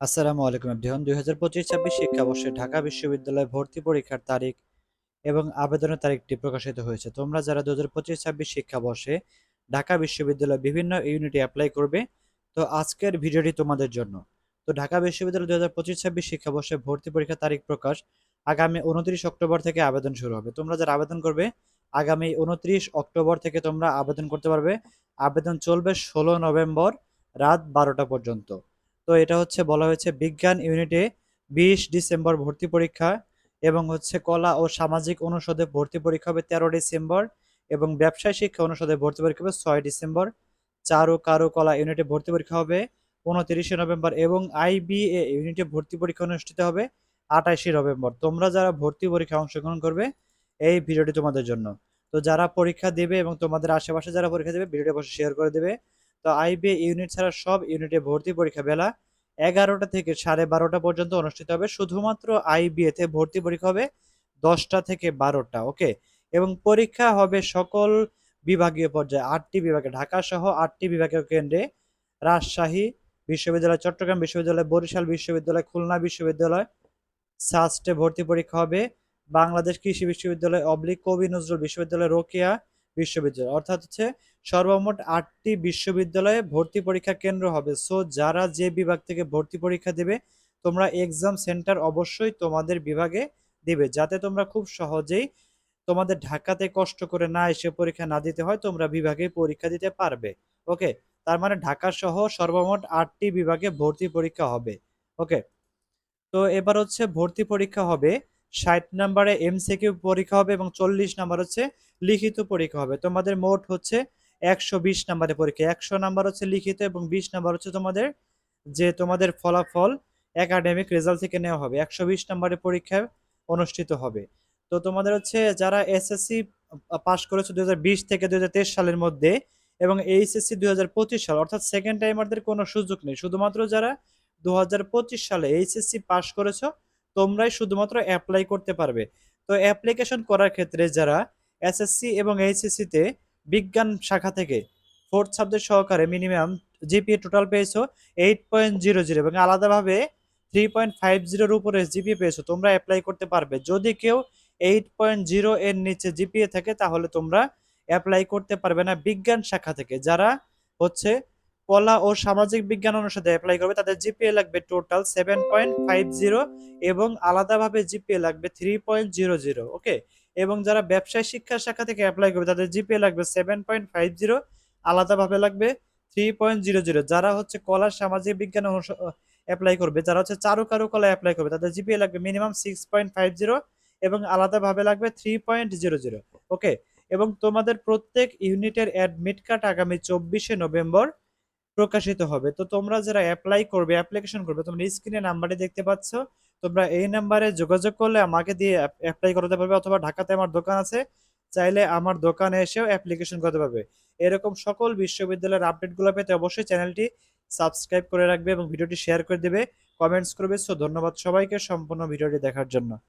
আসসালামু আলাইকুম এভরিওয়ান। দুই হাজার পঁচিশ ছাব্বিশ শিক্ষাবর্ষে ঢাকা বিশ্ববিদ্যালয়ে ভর্তি পরীক্ষার তারিখ এবং আবেদনের তারিখটি প্রকাশিত হয়েছে। তোমরা যারা দু হাজার পঁচিশ ছাব্বিশ শিক্ষাবর্ষে ঢাকা বিশ্ববিদ্যালয়ে বিভিন্ন ইউনিটে অ্যাপ্লাই করবে, তো আজকের ভিডিওটি তোমাদের জন্য। তো ঢাকা বিশ্ববিদ্যালয় দু হাজার পঁচিশ ছাব্বিশ শিক্ষাবর্ষে ভর্তি পরীক্ষার তারিখ প্রকাশ আগামী উনত্রিশ অক্টোবর থেকে আবেদন শুরু হবে। তোমরা যারা আবেদন করবে, আগামী উনত্রিশ অক্টোবর থেকে তোমরা আবেদন করতে পারবে। আবেদন চলবে ষোলো নভেম্বর রাত বারোটা পর্যন্ত। তো এটা হচ্ছে বলা হয়েছে বিজ্ঞান ইউনিটে বিশ ডিসেম্বর ভর্তি পরীক্ষা এবং হচ্ছে কলা ও সামাজিক অনুষদে ভর্তি পরীক্ষা হবে তেরো ডিসেম্বর এবং ব্যবসায় শিক্ষা অনুষদে ভর্তি পরীক্ষা হবে ছয় ডিসেম্বর। চারু কারু কলা ইউনিটে ভর্তি পরীক্ষা হবে উনতিরিশে নভেম্বর এবং আইবিএ ইউনিটে ভর্তি পরীক্ষা অনুষ্ঠিত হবে আঠাশে নভেম্বর। তোমরা যারা ভর্তি পরীক্ষা অংশগ্রহণ করবে এই ভিডিওটি তোমাদের জন্য। তো যারা পরীক্ষা দেবে এবং তোমাদের আশেপাশে যারা পরীক্ষা দেবে, ভিডিওটি অবশ্যই শেয়ার করে দেবে। তো আইবিএ ইউনিট ছাড়া সব ইউনিটে ভর্তি পরীক্ষা বেলা এগারোটা থেকে সাড়ে বারোটা পর্যন্ত অনুষ্ঠিত হবে। শুধুমাত্র আইবিএ তে ভর্তি পরীক্ষা হবে দশটা থেকে বারোটা, ওকে? এবং পরীক্ষা হবে সকল বিভাগীয় পর্যায়ে। আটটি বিভাগে ঢাকা সহ আটটি বিভাগীয় কেন্দ্রে রাজশাহী বিশ্ববিদ্যালয়, চট্টগ্রাম বিশ্ববিদ্যালয়, বরিশাল বিশ্ববিদ্যালয়, খুলনা বিশ্ববিদ্যালয় সাস্টে ভর্তি পরীক্ষা হবে। বাংলাদেশ কৃষি বিশ্ববিদ্যালয়, অবলিক কবি নজরুল বিশ্ববিদ্যালয়, রোকেয়া বিশ্ববিদ্যালয়। অর্থাৎ হচ্ছে সর্বমোট আটটি বিশ্ববিদ্যালয়ে ভর্তি পরীক্ষা কেন্দ্র হবে। সো যারা যে বিভাগ থেকে ভর্তি পরীক্ষা দেবে, তোমরা এক্সাম সেন্টার অবশ্যই তোমাদের বিভাগে দিবে। যাতে তোমরা খুব সহজেই তোমাদের ঢাকাতে কষ্ট করে না এসে পরীক্ষা না দিতে হয়, তোমরা বিভাগে পরীক্ষা দিতে পারবে। ওকে তার মানে ঢাকা সহ সর্বমোট আটটি বিভাগে ভর্তি পরীক্ষা হবে। ওকে তো এবার হচ্ছে ভর্তি পরীক্ষা হবে। ষাট নাম্বারে এমসিকিউ পরীক্ষা হবে এবং চল্লিশ নাম্বার হচ্ছে লিখিত পরীক্ষা হবে। তোমাদের মোট হচ্ছে একশো বিশ নাম্বারের পরীক্ষা। একশো নাম্বার হচ্ছে লিখিত এবং বিশ নাম্বার হচ্ছে তোমাদের যে তোমাদের ফলাফল একাডেমিক রেজাল্ট থেকে নেওয়া হবে। একশো বিশ নাম্বারের পরীক্ষা অনুষ্ঠিত হবে। তো তোমাদের হচ্ছে যারা এসএসসি পাস করেছে দুই হাজার বিশ থেকে দুই হাজার তেইশ সালের মধ্যে এবং এইচএসসি দুই হাজার পঁচিশ সাল, অর্থাৎ সেকেন্ড টাইমারদের কোনো সুযোগ নেই। শুধুমাত্র যারা দু হাজার পঁচিশ সালে এইচএসসি পাস করেছ তোমরাই শুধুমাত্র অ্যাপ্লাই করতে পারবে। তো অ্যাপ্লিকেশন করার ক্ষেত্রে যারা এসএসসি এবং এইচএসসিতে বিজ্ঞান শাখা থেকে ফোর্থ সাবজেক্ট সহকারে মিনিমাম জিপিএ টোটাল পেয়েছ এইট পয়েন্ট জিরো জিরো এবং আলাদাভাবে থ্রি পয়েন্ট ফাইভ জিরোর উপরে জিপিএ পেয়েছ, তোমরা অ্যাপ্লাই করতে পারবে। যদি কেউ এইট পয়েন্ট জিরো এর নিচে জিপিএ থাকে, তাহলে তোমরা অ্যাপ্লাই করতে পারবে না বিজ্ঞান শাখা থেকে। যারা হচ্ছে কলা ও সামাজিক বিজ্ঞান অনুষদে অ্যাপ্লাই করবে। তাদের জিপিএ লাগবে total seven point five zero এবং আলাদাভাবে জিপিএ লাগবে three point zero zero okay এবং যারা ব্যবসায় শিক্ষা শাখা থেকে অ্যাপ্লাই করবে, তাদের জিপিএ লাগবে সেভেন পয়েন্ট ফাইভ জিরো আলাদাভাবে লাগবে থ্রি পয়েন্ট জিরো জিরো যারা হচ্ছে কলা সামাজিক বিজ্ঞান অ্যাপ্লাই করবে, যারা হচ্ছে চারু কারু কলা অ্যাপ্লাই করবে, তাদের জিপিএ লাগবে minimum six point five zero এবং আলাদাভাবে লাগবে three point zero zero okay এবং তোমাদের প্রত্যেক ইউনিটের অ্যাডমিট কার্ড আগামী চব্বিশে নভেম্বর প্রকাশিত হবে। তো তোমরা যারা অ্যাপ্লাই করবে অ্যাপ্লিকেশন করবে, তোমরা স্ক্রিনে নাম্বারটি দেখতে পাচ্ছ। তোমরা এই নাম্বারে যোগাযোগ করলে আমাকে দিয়ে অ্যাপ্লাই করতে পারবে অথবা ঢাকাতে আমার দোকান আছে। চাইলে আমার দোকানে এসেও অ্যাপ্লিকেশন করতে পারবে। এরকম সকল বিশ্ববিদ্যালয়ের আপডেটগুলো পেতে অবশ্যই চ্যানেলটি সাবস্ক্রাইব করে রাখবে এবং ভিডিওটি শেয়ার করে দেবে। কমেন্টস করবে। সো ধন্যবাদ সবাইকে সম্পূর্ণ ভিডিওটি দেখার জন্য।